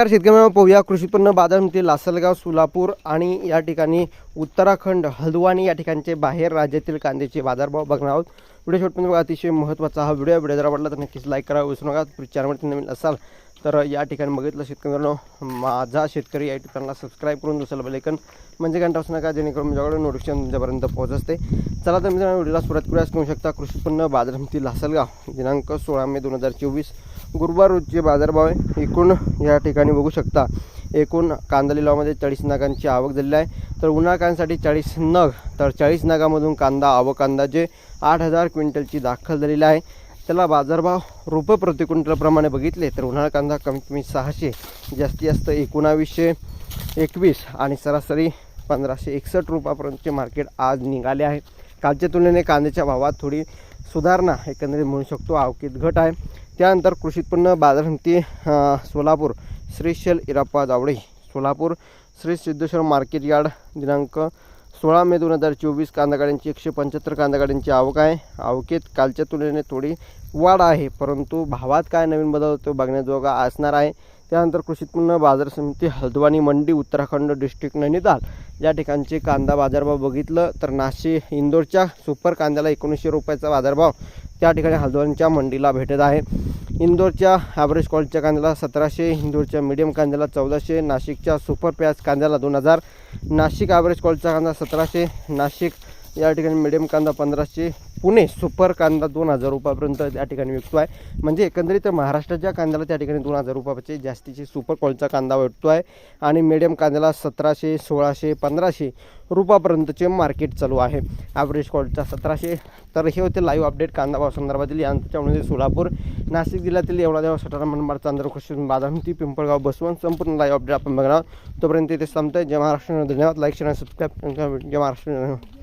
नमस्कार शेतकऱ्यांना पाहूया. कृषी उत्पन्न बाजार समिती लासलगाव सोलापूर आणि या ठिकाणी उत्तराखंड हल्द्वानी या ठिकाणचे बाहेर राज्यातील कांद्याचे बाजारभाव बघणार आहोत. व्हिडिओ शेवटपर्यंत अतिशय महत्त्वाचा हा व्हिडिओ व्हिडिओ जर आवडला तर नक्कीच लाईक करा. विसरू नका. चॅनलवरती नवीन असाल तर या ठिकाणी बघितलं शेतकऱ्यांनो माझा शेतकरी या ठिकाणला सबस्क्राईब करून दुसरं बेलेकन म्हणजे घंटा असू नका जेणेकरून माझ्याकडे नोटिफिकेशन तुमच्यापर्यंत पोहोचते चला तर मित्रांनो व्हिडिओला सुरुवात करूया. करू शकता. कृषी उत्पन्न बाजार समिती लासलगाव दिनांक सोळा मे दोन हजार चोवीस. गुरुवार रोजचे बाजारभाव आहे. एकूण या ठिकाणी बघू शकता एकूण कांदा लिलावामध्ये चाळीस नगांची आवक झालेली आहे. तर उन्हाळ चाळीस नग तर चाळीस नगामधून कांदा आवक कांदा जे आठ हजार क्विंटलची दाखल झालेली आहे. त्याला बाजारभाव रुपये प्रति क्विंटलप्रमाणे बघितले तर उन्हाळा कांदा कमीत कमी सहाशे जास्तीत जास्त एकोणावीसशे एकवीस आणि सरासरी पंधराशे एकसष्ट रुपयापर्यंतचे मार्केट आज निघाले आहे. कालच्या तुलनेने कांद्याच्या भावात थोडी सुधारणा एकंदरीत म्हणू शकतो आवकीत घट आहे. त्यानंतर कृषी उत्पन्न बाजार समिती सोलापूर सोलापूर श्रीशैल इराप्पा जावडे सोलापूर श्री सिद्धेश्वर मार्केट यार्ड दिनांक सोळा मे दोन हजार चोवीस कांदा गाड्यांची एकशे पंच्याहत्तर कांदा गाड्यांची आवक आहे. आवकेत कालच्या तुलनेने थोडी वाढ आहे परंतु भावात काय नवीन बदल होतो बघण्याजोगा असणार आहे. त्यानंतर कृषी उत्पन्न बाजार समिती हल्द्वानी मंडी उत्तराखंड डिस्ट्रिक्ट नैनिताल या ठिकाणचे कांदा बाजारभाव बघितलं तर नाशिक इंदोरच्या सुपर कांद्याला एकोणीसशे रुपयाचा बाजारभाव त्या ठिकाणी हल्द्वानीच्या मंडीला भेटत आहे. इंदोरच्या ॲव्हरेज क्वालिटीच्या कांद्याला सतराशे इंदोरच्या मिडियम कांद्याला चौदाशे नाशिकच्या सुपर प्याज कांद्याला दोन हजार. नाशिक ॲव्हरेज क्वालिटीचा कांदा सतराशे नाशिक या ठिकाणी मिडियम कांदा पंधराशे पुणे सुपर कांदा दोन हजार रुपयापर्यंत त्या ठिकाणी विकतो आहे. म्हणजे एकंदरीत महाराष्ट्राच्या कांद्याला त्या ठिकाणी दोन हजार रुपयाचे जास्तीचे सुपर क्वालिटीचा कांदा भेटतो आहे आणि मिडियम कांद्याला सतराशे सोळाशे पंधराशे रुपयापर्यंतचे मार्केट चालू आहे. ॲव्हरेज क्वालिटीचा सतराशे. तर हे होते लाईव्ह अपडेट कांदा भाव संदर्भातील. यांच्यामध्ये सोलापूर नाशिक जिल्ह्यातील एवढा देवा सटारा मनमाड चांदर बादामती पिंपळगाव बसवून संपूर्ण लाईव्ह अपडेट आपण बघणार तोपर्यंत इथे संपतंय जय महाराष्ट्र. धन्यवाद. लाईक शेअर सबस्क्राईब जय महाराष्ट्र.